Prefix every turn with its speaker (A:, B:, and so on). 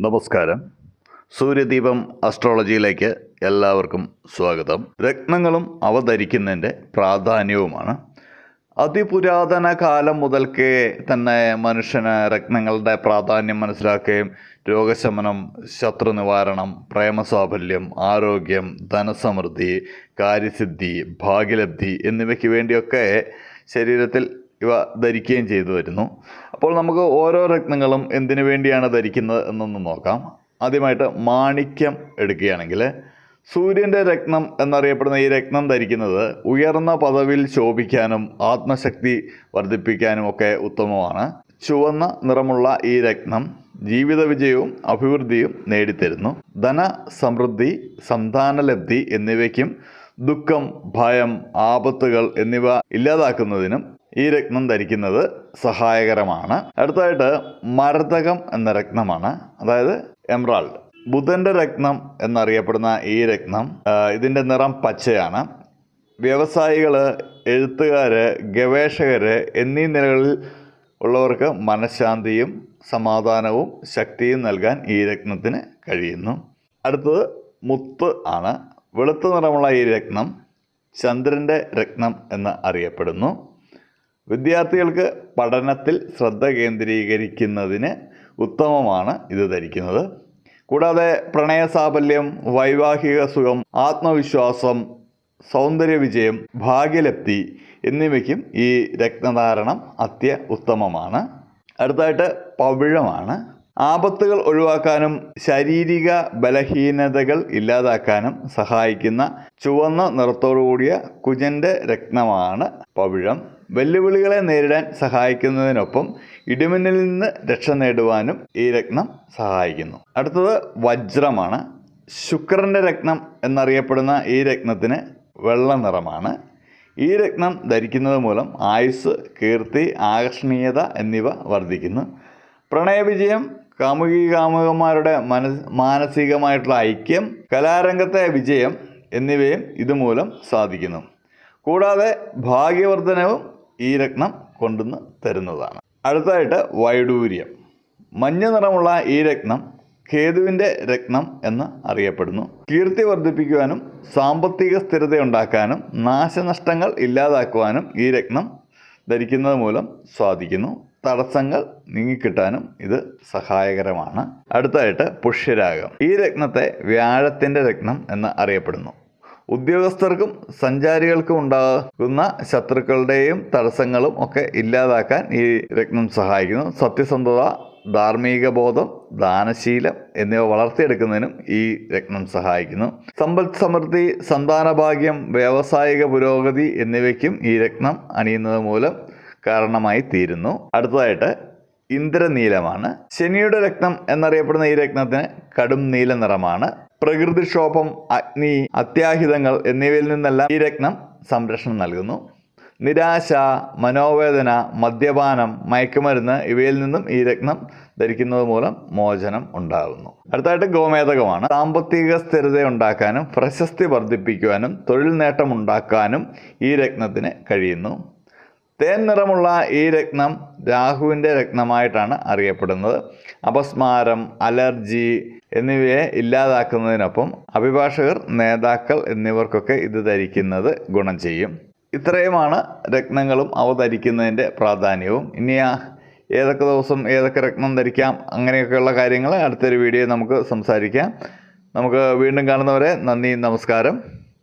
A: നമസ്കാരം. സൂര്യദീപം അസ്ട്രോളജിയിലേക്ക് എല്ലാവർക്കും സ്വാഗതം. രത്നങ്ങളും അവ ധരിക്കുന്നതിന്റെ പ്രാധാന്യവുമാണ്. അതിപുരാതന കാലം മുതൽക്കേ തന്നെ മനുഷ്യന് രത്നങ്ങളുടെ പ്രാധാന്യം മനസ്സിലാക്കുകയും രോഗശമനം ശത്രു നിവാരണം പ്രേമസാഫല്യം ആരോഗ്യം ധനസമൃദ്ധി കാര്യസിദ്ധി ഭാഗ്യലബ്ധി എന്നിവയ്ക്ക് വേണ്ടിയൊക്കെ ശരീരത്തിൽ ഇവ ധരിക്കുകയും ചെയ്തു വരുന്നു. അപ്പോൾ നമുക്ക് ഓരോ രത്നങ്ങളും എന്തിനു വേണ്ടിയാണ് ധരിക്കുന്നത് എന്നൊന്ന് നോക്കാം. ആദ്യമായിട്ട് മാണിക്യം എടുക്കുകയാണെങ്കിൽ സൂര്യന്റെ രത്നം എന്നറിയപ്പെടുന്ന ഈ രത്നം ധരിക്കുന്നത് ഉയർന്ന പദവിയിൽ ശോഭിക്കാനും ആത്മശക്തി വർദ്ധിപ്പിക്കാനും ഒക്കെ ഉത്തമമാണ്. ചുവന്ന നിറമുള്ള ഈ രത്നം ജീവിത വിജയവും അഭിവൃദ്ധിയും നേടിത്തരുന്നു. ധന സമൃദ്ധി സന്താനലബ്ധി എന്നിവയ്ക്കും ദുഃഖം ഭയം ആപത്തുകൾ എന്നിവ ഇല്ലാതാക്കുന്നതിനും ഈ രത്നം ധരിക്കുന്നത് സഹായകരമാണ്. അടുത്തതായിട്ട് മരതകം എന്ന രത്നമാണ്. അതായത് എംറാൾഡ് ബുധന്റെ രത്നം എന്നറിയപ്പെടുന്ന ഈ രത്നം ഇതിന്റെ നിറം പച്ചയാണ്. വ്യവസായികൾ എഴുത്തുകാർ ഗവേഷകർ എന്നീ നിലകളിൽ ഉള്ളവർക്ക് മനഃശാന്തിയും സമാധാനവും ശക്തിയും നൽകാൻ ഈ രത്നത്തിന് കഴിയുന്നു. അടുത്തത് മുത്ത് ആണ്. വെളുത്ത നിറമുള്ള ഈ രത്നം ചന്ദ്രന്റെ രത്നം എന്ന് അറിയപ്പെടുന്നു. വിദ്യാർത്ഥികൾക്ക് പഠനത്തിൽ ശ്രദ്ധ കേന്ദ്രീകരിക്കുന്നതിന് ഉത്തമമാണ് ഇത് ധരിക്കുന്നത്. കൂടാതെ പ്രണയ സാഫല്യം വൈവാഹിക സുഖം ആത്മവിശ്വാസം സൗന്ദര്യ വിജയം ഭാഗ്യലബ്ധി എന്നിവയ്ക്കും ഈ രത്നധാരണം അത്യ ഉത്തമമാണ് അടുത്തതായിട്ട് പവിഴമാണ്. ആപത്തുകൾ ഒഴിവാക്കാനും ശാരീരിക ബലഹീനതകൾ ഇല്ലാതാക്കാനും സഹായിക്കുന്ന ചുവന്ന നിറത്തോടുകൂടിയ കുജന്റെ രത്നമാണ് പവിഴം. വെല്ലുവിളികളെ നേരിടാൻ സഹായിക്കുന്നതിനൊപ്പം ഇടിമിന്നലിൽ നിന്ന് രക്ഷ നേടുവാനും ഈ രത്നം സഹായിക്കുന്നു. അടുത്തത് വജ്രമാണ്. ശുക്രന്റെ രത്നം എന്നറിയപ്പെടുന്ന ഈ രത്നത്തിന് വെള്ള നിറമാണ്. ഈ രത്നം ധരിക്കുന്നത് മൂലം ആയുസ് കീർത്തി ആകർഷണീയത എന്നിവ വർദ്ധിക്കുന്നു. പ്രണയവിജയം കാമുകി കാമുകന്മാരുടെ മനസ് മാനസികമായിട്ടുള്ള ഐക്യം കലാരംഗത്തെ വിജയം എന്നിവയും ഇതുമൂലം സാധിക്കുന്നു. കൂടാതെ ഭാഗ്യവർദ്ധനവും ഈ രത്നം കൊണ്ടുവന്ന് തരുന്നതാണ്. അടുത്തായിട്ട് വൈഡൂര്യം. മഞ്ഞ നിറമുള്ള ഈ രത്നം കേതുവിന്റെ രത്നം എന്ന് അറിയപ്പെടുന്നു. കീർത്തി വർദ്ധിപ്പിക്കുവാനും സാമ്പത്തിക സ്ഥിരത ഉണ്ടാക്കാനും നാശനഷ്ടങ്ങൾ ഇല്ലാതാക്കുവാനും ഈ രത്നം ധരിക്കുന്നത് മൂലം സാധിക്കുന്നു. തടസ്സങ്ങൾ നീങ്ങിക്കിട്ടാനും ഇത് സഹായകരമാണ്. അടുത്തായിട്ട് പുഷ്യരാഗം. ഈ രത്നത്തെ വ്യാഴത്തിന്റെ രത്നം എന്ന് അറിയപ്പെടുന്നു. ഉദ്യോഗസ്ഥർക്കും സഞ്ചാരികൾക്കും ഉണ്ടാകുന്ന ശത്രുക്കളുടെയും തടസ്സങ്ങളും ഒക്കെ ഇല്ലാതാക്കാൻ ഈ രത്നം സഹായിക്കുന്നു. സത്യസന്ധത ധാർമ്മിക ബോധം ദാനശീലം എന്നിവ വളർത്തിയെടുക്കുന്നതിനും ഈ രത്നം സഹായിക്കുന്നു. സമ്പൽ സമൃദ്ധി സന്താനഭാഗ്യം വ്യാവസായിക പുരോഗതി എന്നിവയ്ക്കും ഈ രത്നം അണിയുന്നത് മൂലം കാരണമായി തീരുന്നു അടുത്തതായിട്ട് ഇന്ദ്രനീലമാണ്. ശനിയുടെ രത്നം എന്നറിയപ്പെടുന്ന ഈ രത്നത്തിന് കടും നീല നിറമാണ്. പ്രകൃതിക്ഷോഭം അഗ്നി അത്യാഹിതങ്ങൾ എന്നിവയിൽ നിന്നെല്ലാം ഈ രത്നം സംരക്ഷണം നൽകുന്നു. നിരാശ മനോവേദന മദ്യപാനം മയക്കുമരുന്ന് ഇവയിൽ നിന്നും ഈ രത്നം ധരിക്കുന്നത് മൂലം മോചനം ഉണ്ടാകുന്നു. അടുത്തായിട്ട് ഗോമേതകമാണ്. സാമ്പത്തിക സ്ഥിരത ഉണ്ടാക്കാനും പ്രശസ്തി വർദ്ധിപ്പിക്കുവാനും തൊഴിൽ നേട്ടം ഉണ്ടാക്കാനും ഈ രത്നത്തിന് കഴിയുന്നു. തേൻ നിറമുള്ള ഈ രത്നം രാഹുവിന്റെ രത്നമായിട്ടാണ് അറിയപ്പെടുന്നത്. അപസ്മാരം അലർജി എന്നിവയെ ഇല്ലാതാക്കുന്നതിനൊപ്പം അഭിഭാഷകർ നേതാക്കൾ എന്നിവർക്കൊക്കെ ഇത് ധരിക്കുന്നത് ഗുണം ചെയ്യും. ഇത്രയുമാണ് രത്നങ്ങളും അവ ധരിക്കുന്നതിന്റെ പ്രാധാന്യവും. ഇനി ഏതൊക്കെ ദിവസം ഏതൊക്കെ രത്നം ധരിക്കാം അങ്ങനെയൊക്കെയുള്ള കാര്യങ്ങൾ അടുത്തൊരു വീഡിയോ നമുക്ക് സംസാരിക്കാം. നമുക്ക് വീണ്ടും കാണുന്നവരെ നന്ദി നമസ്കാരം.